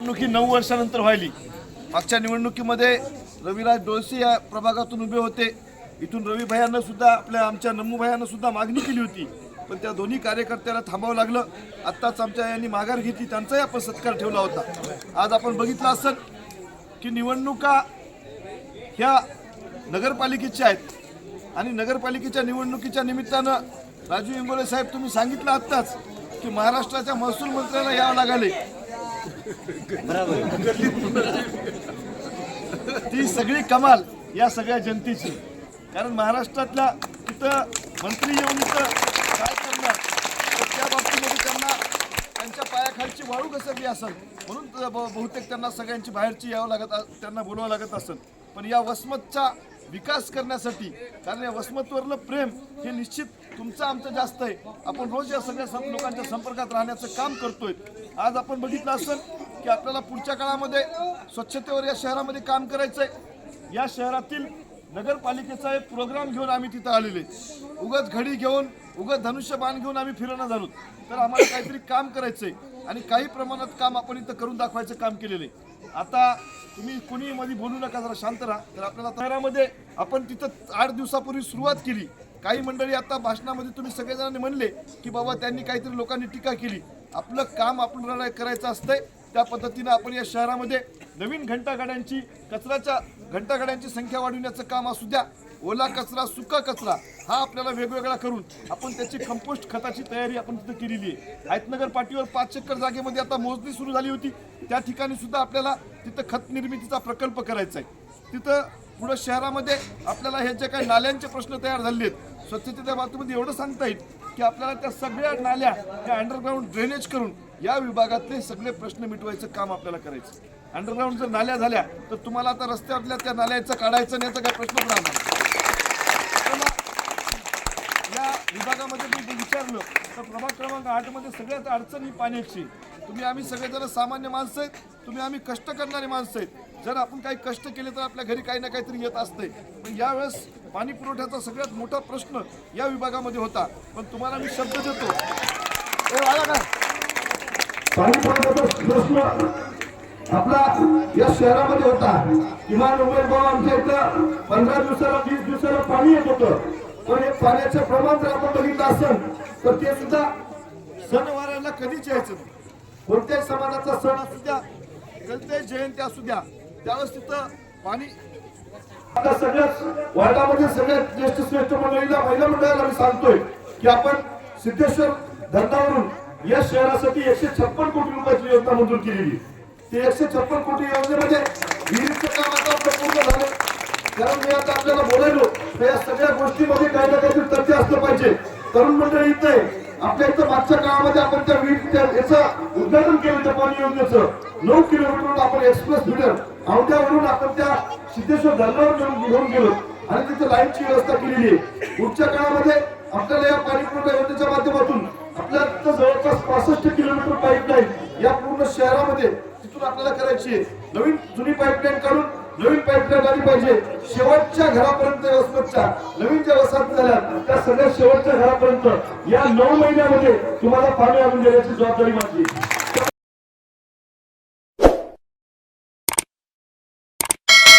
निवडणुकी नऊ वर्षानंतर व्हायली. मागच्या निवडणुकीमध्ये रविराज डोळसे या प्रभागातून उभे होते. इथून रवी भैयानं सुद्धा आपल्या आमच्या नमू भैयानं सुद्धा मागणी केली होती. पण त्या दोन्ही कार्यकर्त्याला थांबावं लागलं. आत्ताच आमच्या यांनी माघार घेतली. त्यांचाही आपण सत्कार ठेवला होता. आज आपण बघितलं असेल की निवडणुका ह्या नगरपालिकेच्या आहेत. आणि नगरपालिकेच्या निवडणुकीच्या निमित्तानं राजू इंगोले साहेब तुम्ही सांगितलं आत्ताच की महाराष्ट्राच्या महसूल मंत्र्यांना यावं लागले ती सगळी कमाल या सगळ्या जनतेची. कारण महाराष्ट्रातल्या तिथं मंत्री येऊन इथं काय करणार? त्या बाबतीमध्ये त्यांना त्यांच्या पायाखालची वाळू घसरली असेल. म्हणून बहुतेक त्यांना सगळ्यांची बाहेरची यावं लागत त्यांना बोलवावं लागत असेल. पण या वसमतचा विकास करण्यासाठी कारण या वसमतवरलं प्रेम हे निश्चित तुमचं आमचं जास्त आहे. आपण रोज या सगळ्या लोकांच्या संपर्कात राहण्याचं काम करतोय. आज आपण बघितलं असेल की आपल्याला पुढच्या काळामध्ये स्वच्छतेवर या शहरामध्ये काम करायचं आहे या शहरातील नगरपालिकेचा एक प्रोग्राम घेऊन आम्ही तिथं आलेले उगत घडी घेऊन उगत धनुष्यबाण घेऊन आम्ही फिरणं झालो. तर आम्हाला काहीतरी काम करायचंय आणि काही प्रमाणात काम आपण इथं करून दाखवायचं काम केलेलं आहे. आता तुम्ही कोणी मध्ये बोलू नका जरा शांत राहा. तर आपल्याला शहरामध्ये आपण तिथं आठ दिवसापूर्वी सुरुवात केली. काही मंडळी आता भाषणामध्ये तुम्ही सगळेजणांनी म्हणले की बाबा त्यांनी काहीतरी लोकांनी टीका केली. आपलं काम आपल्याला करायचं असतंय. त्या पद्धतीनं आपण या शहरामध्ये नवीन घंटागाड्यांची कचऱ्याच्या घंटागाड्यांची संख्या वाढविण्याचं काम असू द्या. ओला कचरा सुका कचरा हा आपल्याला वेगवेगळा करून आपण त्याची कंपोस्ट खताची तयारी आपण तिथं केलेली आहे. आयतनगर पाटीवर पाच एकर जागेमध्ये आता मोजणी सुरू झाली होती. त्या ठिकाणी सुद्धा आपल्याला तिथं खत निर्मितीचा प्रकल्प करायचा आहे. तिथं पुढं शहरामध्ये आपल्याला हे जे काही नाल्यांचे प्रश्न तयार झाले आहेत स्वच्छतेच्या बाबतीमध्ये एवढं सांगता येईल की आपल्याला त्या सगळ्या नाल्या त्या अंडरग्राऊंड ड्रेनेज करून या विभागातले सगळे प्रश्न मिटवायचं काम आपल्याला करायचं. अंडरग्राऊंड जर नाल्या झाल्या तर तुम्हाला आता रस्त्यावरल्या त्या नाल्याचं काढायचं नाही याचा काही प्रश्न पण या विभागामध्ये मी जे विचारलं तर प्रभाग क्रमांक आठमध्ये सगळ्यात अडचण ही पाण्याची. तुम्ही आम्ही सगळेजण सामान्य माणसं आहेत तुम्ही आम्ही कष्ट करणारी माणसं आहेत. जर आपण काही कष्ट केले तर आपल्या घरी काही ना काहीतरी येत असते पण यावेळेस पाणी पुरवठ्याचा सगळ्यात मोठा प्रश्न या विभागामध्ये होता. पण तुम्हाला मी शब्द देतो. आला का? पाणी पुरवठ्याचा प्रश्न आपला या शहरामध्ये होता. किमान उमेद आमच्या इथं पंधरा दिवसाला वीस दिवसाला पाणी येत होतं. पण हे पाण्याचं प्रमाण जर आपण बघितलं असेल तर ते सुद्धा सणवाराला कधीच यायचं नाही. कोणत्याही समाजाचा सण असू द्या गणते जयंती असू द्या त्यावेळेस तिथं पाणी आता सगळ्याच वार्डामध्ये सगळ्यात ज्येष्ठ श्रेष्ठ मंडळीला महिला मंडळाला मी सांगतोय की आपण सिद्धेश्वर धरणावरून या शहरासाठी एकशे छप्पन कोटी रुपयाची योजना मंजूर केलेली. ते एकशे छप्पन कोटी योजनेमध्ये विहिरीचं काम आता आपलं पूर्ण झालं कारण मी आता आपल्याला बोलायलो तर या सगळ्या गोष्टीमध्ये काही ना काहीतरी तथ्य असलं पाहिजे. तरुण मंडळी इथं आपल्या इथं मागच्या काळामध्ये आपण त्या वीज त्या याचं उद्घाटन केलं त्या पाणी योजनेचं. नऊ किलोमीटर आपण एक्सप्रेस फिडर औंध्यावरून आपण त्या सिद्धेश्वर धरणावर घेऊन गेलो. आणि तिथे लाईनची व्यवस्था केलेली आहे. पुढच्या काळामध्ये आपल्याला या पाणी पुरवठा योजनेच्या माध्यमातून आपल्या जवळपास पासष्ट किलोमीटर पाईपलाईन या पूर्ण शहरामध्ये तिथून आपल्याला करायची आहे. नवीन जुनी पाईपलाईन काढून नवीन पाईपलाईन आली पाहिजे. शेवटच्या घरापर्यंत वसमतच्या नवीन ज्या वसाहत झाल्या त्या सगळ्या शेवटच्या घरापर्यंत या नऊ महिन्यामध्ये तुम्हाला पाणी आणून देण्याची जबाबदारी माझी.